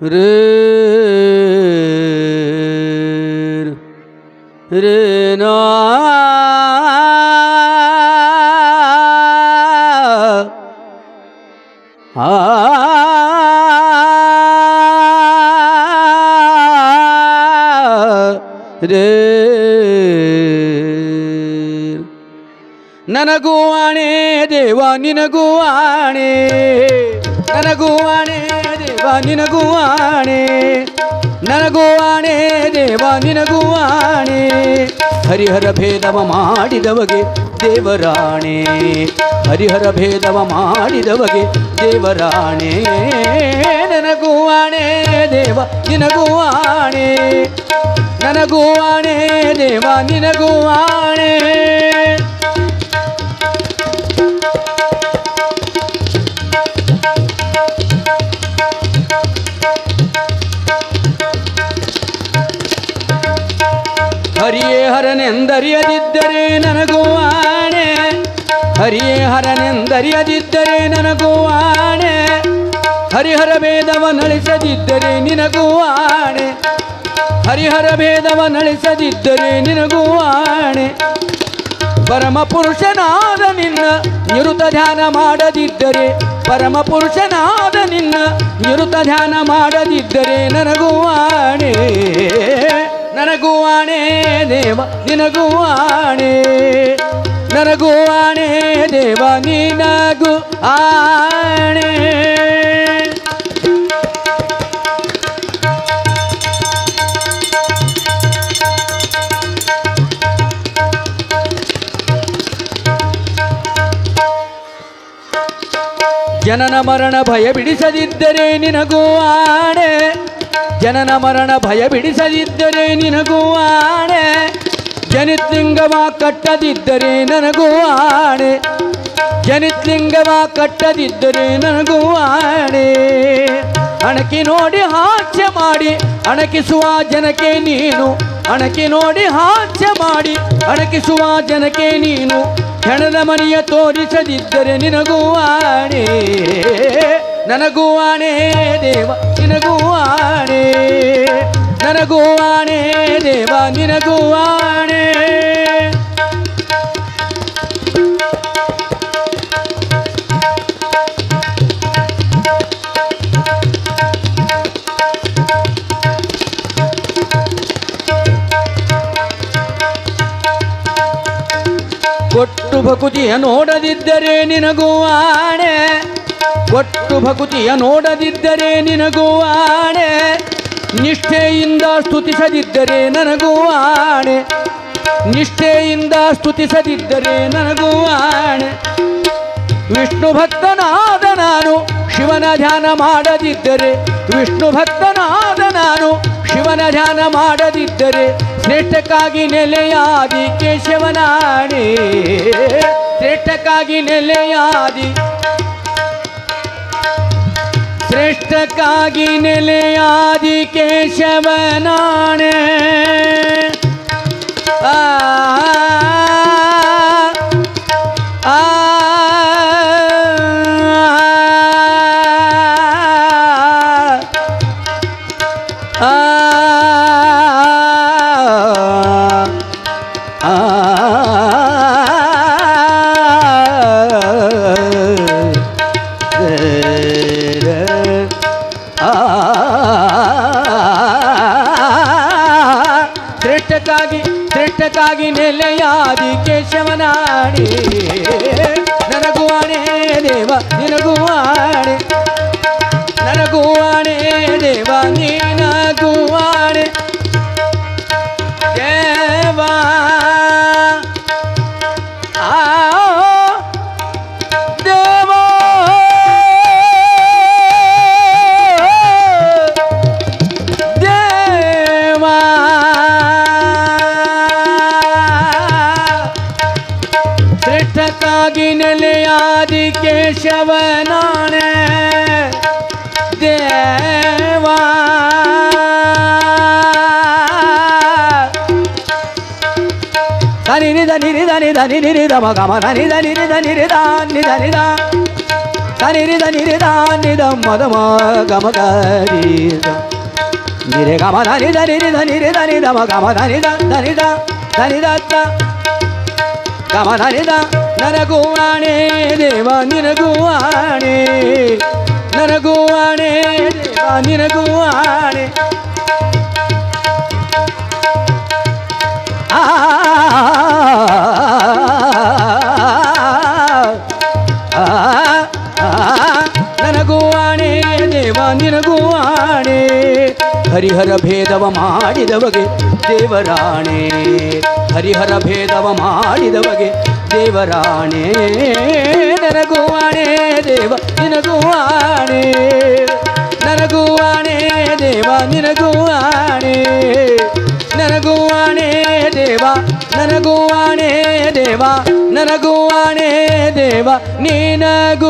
ರೇ ರೇ ನಾ ಆ ರೇ ನನಗೂ ಆಣೆ ದೇವ ನಿನಗೂ ಆಣೆ ನನಗೂ ಆಣೆ ದೇವ ನಿನಗೂ ಆಣೆ ನನಗೂ ಆಣೆ ದೇವ ನಿನಗೂ ಆಣೆ ಹರಿಹರ ಭೇದವ ಮಾಡಿದವಗೆ ದೇವರಾಣೆ. ಹರಿಹರ ಭೇದವ ಮಾಡಿದವಗೆ ದೇವರಾಣೆ. ನನಗೂ ಆಣೆ ದೇವ ನಿನಗೂ ಆಣೆ ನನಗೂ ಆಣೆ ದೇವ ನಿನಗೂ ಆಣೆ ಹರನೆಂದರಿಯದಿದ್ದರೆ ನನಗೂ ಆಣೆ. ಹರಿಯೇ ಹರನೆಂದರಿಯದಿದ್ದರೆ ನನಗೂ ಆಣೆ. ಹರಿಹರ ಭೇದವ ನಳಿಸದಿದ್ದರೆ ನಿನಗೂ ಆಣೆ. ಹರಿಹರ ಭೇದವ ನಳಿಸದಿದ್ದರೆ ನಿನಗೂ ಆಣೆ. ಪರಮ ಪುರುಷನಾದ ನಿನ್ನ ನಿರುತ ಧ್ಯಾನ ಮಾಡದಿದ್ದರೆ, ಪರಮ ಪುರುಷನಾದ ನಿನ್ನ ನಿರುತ ಧ್ಯಾನ ಮಾಡದಿದ್ದರೆ ನನಗೂ ಆಣೆ. ನನಗೂ ಆಣೆ ದೇವ ನಿನಗೂ ಆಣೆ ನನಗೂ ಆಣೆ ದೇವ ನಿನಗು ಆಣೆ ಜನನ ಮರಣ ಭಯ ಬಿಡಿಸದಿದ್ದರೆ ನಿನಗೂ ಆಣೆ ಜನನ ಮರಣ ಭಯ ಬಿಡಿಸದಿದ್ದರೆ ನಿನಗೂ ಆಣೆ. ಜನಿತ್ಲಿಂಗವ ಕಟ್ಟದಿದ್ದರೆ ನನಗೂ ಆಣೆ. ಜನಿತ್ಲಿಂಗವ ಕಟ್ಟದಿದ್ದರೆ ನನಗೂ ಆಣೆ. ಅಣಕಿ ನೋಡಿ ಹಾಸ್ಯ ಮಾಡಿ, ಅಣಕಿಸುವ ಜನಕ್ಕೆ ನೀನು. ಅಣಕಿ ನೋಡಿ ಹಾಸ್ಯ ಮಾಡಿ, ಅಣಕಿಸುವ ಜನಕ್ಕೆ ನೀನು. ಹೆಣದ ಮನೆಯ ತೋರಿಸದಿದ್ದರೆ ನಿನಗೂ ಆಣೆ. ನನಗೂ ಆಣೆ ದೇವ. ನಿನಗೂ ಆಣೆ ನನಗೂ ಆಣೆ ದೇವ ನಿನಗೂ ಆಣೆ ಕೊಟ್ಟು ಭಕುತಿಯ ನೋಡದಿದ್ದರೆ ನಿನಗೂ ಕೊಟ್ಟು ಭಕುತಿಯ ನೋಡದಿದ್ದರೆ ನಿನಗೂ ಆಣೆ. ನಿಷ್ಠೆಯಿಂದ ಸ್ತುತಿಸದಿದ್ದರೆ ನನಗೂ ಆಣೆ. ನಿಷ್ಠೆಯಿಂದ ಸ್ತುತಿಸದಿದ್ದರೆ ನನಗೂ ಆಣೆ. ವಿಷ್ಣು ಭಕ್ತನಾದ ನಾನು, ಶಿವನ ಧ್ಯಾನ ಮಾಡದಿದ್ದರೆ. ವಿಷ್ಣು ಭಕ್ತನಾದ ನಾನು, ಶಿವನ ಧ್ಯಾನ ಮಾಡದಿದ್ದರೆ. ಶ್ರೇಷ್ಠಕ್ಕಾಗಿ ನೆಲೆಯಾದಿ ಕೇಶವನಾಣೆ. ಶ್ರೇಷ್ಠಕ್ಕಾಗಿ ನೆಲೆಯಾದಿ ಶ್ರೇಷ್ಠಕ್ಕಾಗಿ ನೆಲೆಯಾದಿ ಕೇಶವನಾಣೆ ಆ ಆ ಶ್ರೇಷ್ಠಕ್ಕಾಗಿ ನೆಲೆಯಾದಿ ಕೇಶವನಾಣೆ ನನಗುವಾಣೆ ದೇವ ನಿನಗುವಾಣೆ. ನನಗುವಾಣೆ ದೇವ ನಿನಗೂ శవనానే దేవా దని దని దని దని ని ద మగమ దని దని దని ని దా ని దని దా దని దని దా ని ద మద మగమ గరి నిరే గమ దని దని దని దని ద మగమ దని ద దని ద దని ಧನಿ ದತ್ತ ಗಮ ಧನಿ ದ ನನಗುವಾಣೆ ದೇವ ನಿನಗುವಾಣೆ ನನಗುವಾಣೆ ದೇವ ನಿನಗುವಾಣೆ ನನಗುವಾಣೆ ದೇವ ನಿನಗುವಾಣೆ. ಹರಿಹರ ಭೇದವ ಮಾಡಿದವಗೆ ದೇವರಾಣೆ. ಹರಿಹರ ಭೇದವ ಮಾಡಿದವಗೆ ದೇವರಾಣೆ. ನನಗುವಾಣೆ, ದೇವ ನಿನಗುವಾಣೆ. ನನಗುವಾಣೆ, ದೇವ ನಿನಗುವಾಣೆ. ನನಗುವಾಣೆ, ದೇವ ನನಗುವಾಣೆ ದೇವ ನನಗುವಾಣೆ ದೇವ ನಿನಗುವಾಣೆ.